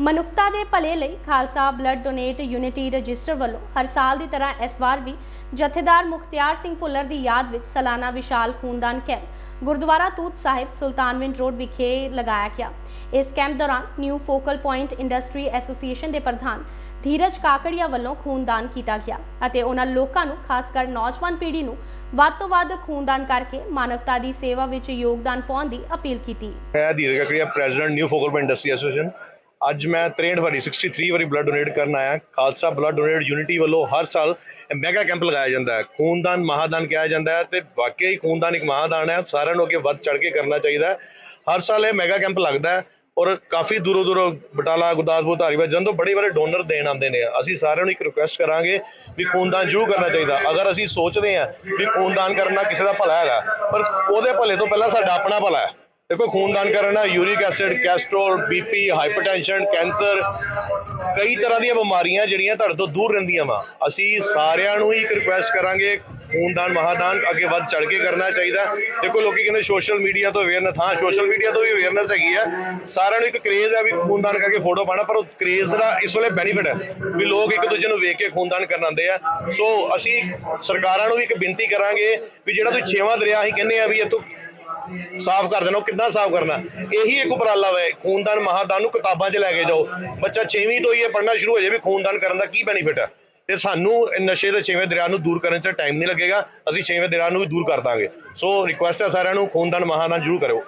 ਮਨੁੱਖਤਾ ਦੇ ਭਲੇ ਲਈ Khalsa blood donate unity register ਵੱਲੋਂ ਹਰ ਸਾਲ ਦੀ ਤਰ੍ਹਾਂ ਇਸ ਵਾਰ ਵੀ ਜਥੇਦਾਰ ਮੁਖਤਿਆਰ ਸਿੰਘ ਭੁੱਲਰ ਦੀ ਯਾਦ ਵਿੱਚ ਸਾਲਾਨਾ ਵਿਸ਼ਾਲ ਖੂਨਦਾਨ ਕੈਂਪ ਗੁਰਦੁਆਰਾ ਤੂਤ ਸਾਹਿਬ ਸੁਲਤਾਨਵਿੰਡ ਰੋਡ ਵਿਖੇ ਲਗਾਇਆ ਗਿਆ। ਇਸ ਕੈਂਪ ਦੌਰਾਨ new focal point industry association ਦੇ ਪ੍ਰਧਾਨ ਧੀਰਜ ਕਾਕੜੀਆ ਵੱਲੋਂ ਖੂਨਦਾਨ ਕੀਤਾ ਗਿਆ ਅਤੇ ਉਹਨਾਂ ਲੋਕਾਂ ਨੂੰ, ਖਾਸ ਕਰ ਨੌਜਵਾਨ ਪੀੜ੍ਹੀ ਨੂੰ, ਵੱਧ ਤੋਂ ਵੱਧ ਖੂਨਦਾਨ ਕਰਕੇ ਮਾਨਵਤਾ ਦੀ ਸੇਵਾ ਵਿੱਚ ਯੋਗਦਾਨ ਪਾਉਣ ਦੀ ਅਪੀਲ ਕੀਤੀ। ਮੈਂ Dheeraj Kakaria, president new focal point industry association. ਅੱਜ ਮੈਂ 63 ਵਾਰੀ 63 ਵਾਰੀ ਬਲੱਡ ਡੋਨੇਟ ਕਰਨ ਆਇਆ। ਖਾਲਸਾ ਬਲੱਡ ਡੋਨੇਟ ਯੂਨਿਟੀ ਵੱਲੋਂ ਹਰ ਸਾਲ ਮੈਗਾ ਕੈਂਪ ਲਗਾਇਆ ਜਾਂਦਾ ਹੈ। ਖੂਨਦਾਨ, ਮਹਾਦਾਨ ਕਿਹਾ ਜਾਂਦਾ ਹੈ ਤੇ ਵਾਕਈ ਖੂਨਦਾਨ ਇੱਕ ਮਹਾਦਾਨ ਹੈ। ਸਾਰਿਆਂ ਨੂੰ ਅੱਗੇ ਵੱਧ ਚੜ ਕੇ ਕਰਨਾ ਚਾਹੀਦਾ ਹੈ। ਹਰ ਸਾਲ ਇਹ ਮੈਗਾ ਕੈਂਪ ਲੱਗਦਾ ਹੈ ਔਰ ਕਾਫੀ ਦੂਰੋਂ ਦੂਰੋਂ ਬਟਾਲਾ, ਗੁਰਦਾਸਪੁਰ, ਧਾਰੀਵਾਲ ਜਦੋਂ ਬੜੇ ਬੜੇ ਡੋਨਰ ਦੇਣ ਆਉਂਦੇ ਨੇ। ਅਸੀਂ ਸਾਰਿਆਂ ਨੂੰ ਇੱਕ ਰਿਕੁਐਸਟ ਕਰਾਂਗੇ ਵੀ ਖੂਨਦਾਨ ਜ਼ਰੂਰ ਕਰਨਾ ਚਾਹੀਦਾ। ਅਗਰ ਅਸੀਂ ਸੋਚਦੇ ਹਾਂ ਵੀ ਖੂਨਦਾਨ ਕਰਨਾ ਕਿਸੇ ਦਾ ਭਲਾ ਹੈਗਾ, ਪਰ ਉਹਦੇ ਭਲੇ ਤੋਂ ਪਹਿਲਾਂ ਸਾਡਾ ਆਪਣਾ ਭਲਾ ਹੈ। ਦੇਖੋ, ਖੂਨਦਾਨ ਕਰਨ ਨਾਲ uric acid, cholesterol BP hypertension, cancer, ਕਈ ਤਰ੍ਹਾਂ ਦੀਆਂ ਬਿਮਾਰੀਆਂ ਜਿਹੜੀਆਂ ਤੁਹਾਡੇ ਤੋਂ ਦੂਰ ਰਹਿੰਦੀਆਂ ਵਾ। ਅਸੀਂ ਸਾਰਿਆਂ ਨੂੰ ਹੀ ਇੱਕ ਰਿਕੁਐਸਟ ਕਰਾਂਗੇ, ਖੂਨਦਾਨ, ਮਹਾਦਾਨ, ਅੱਗੇ ਵੱਧ ਚੜ ਕੇ ਕਰਨਾ ਚਾਹੀਦਾ। ਦੇਖੋ, ਲੋਕੀ ਕਹਿੰਦੇ ਸੋਸ਼ਲ ਮੀਡੀਆ ਤੋਂ ਅਵੇਅਰਨੈਸ ਹਾਂ ਸੋਸ਼ਲ ਮੀਡੀਆ ਤੋਂ ਵੀ ਅਵੇਅਰਨੈਸ ਹੈਗੀ ਆ। ਸਾਰਿਆਂ ਨੂੰ ਇੱਕ ਕ੍ਰੇਜ਼ ਹੈ ਵੀ ਖੂਨਦਾਨ ਕਰਕੇ ਫੋਟੋ ਪਾਣਾ ਪਰ ਉਹ ਕ੍ਰੇਜ਼ ਦਾ ਇਸ ਵੇਲੇ ਬੈਨੀਫਿਟ ਹੈ ਵੀ ਲੋਕ ਇੱਕ ਦੂਜੇ ਨੂੰ ਵੇਖ ਕੇ ਖੂਨਦਾਨ ਕਰਨ ਆਉਂਦੇ ਆ। ਸੋ ਅਸੀਂ ਸਰਕਾਰਾਂ ਨੂੰ ਵੀ ਇੱਕ ਬੇਨਤੀ ਕਰਾਂਗੇ ਵੀ ਜਿਹੜਾ ਤੁਸੀਂ ਛੇਵਾਂ ਦਰਿਆ ਅਸੀਂ ਕਹਿੰਦੇ ਆ ਵੀ ਇਹ ਤੋਂ ਸਾਫ਼ ਕਰ ਦੇਣਾ, ਉਹ ਕਿੱਦਾਂ ਸਾਫ਼ ਕਰਨਾ? ਇਹੀ ਇੱਕ ਉਪਰਾਲਾ ਵਾ ਖੂਨਦਾਨ ਮਹਾਦਾਨ ਨੂੰ ਕਿਤਾਬਾਂ 'ਚ ਲੈ ਕੇ ਜਾਓ। ਬੱਚਾ 6ਵੀਂ ਤੋਂ ਹੀ ਇਹ ਪੜ੍ਹਨਾ ਸ਼ੁਰੂ ਹੋ ਜਾਵੇ ਵੀ ਖੂਨਦਾਨ ਕਰਨ ਦਾ ਕੀ ਬੈਨੀਫਿਟ ਹੈ ਤੇ ਸਾਨੂੰ ਨਸ਼ੇ ਦੇ ਛੇਵੇਂ ਦਰਿਆ ਨੂੰ ਦੂਰ ਕਰਨ 'ਚ ਟਾਈਮ ਨਹੀਂ ਲੱਗੇਗਾ। ਅਸੀਂ ਛੇਵੇਂ ਦਰਿਆ ਨੂੰ ਵੀ ਦੂਰ ਕਰ ਦਾਂਗੇ। ਸੋ ਰਿਕੁਐਸਟ ਹੈ ਸਾਰਿਆਂ ਨੂੰ, ਖੂਨਦਾਨ ਮਹਾਦਾਨ ਜ਼ਰੂਰ ਕਰੋ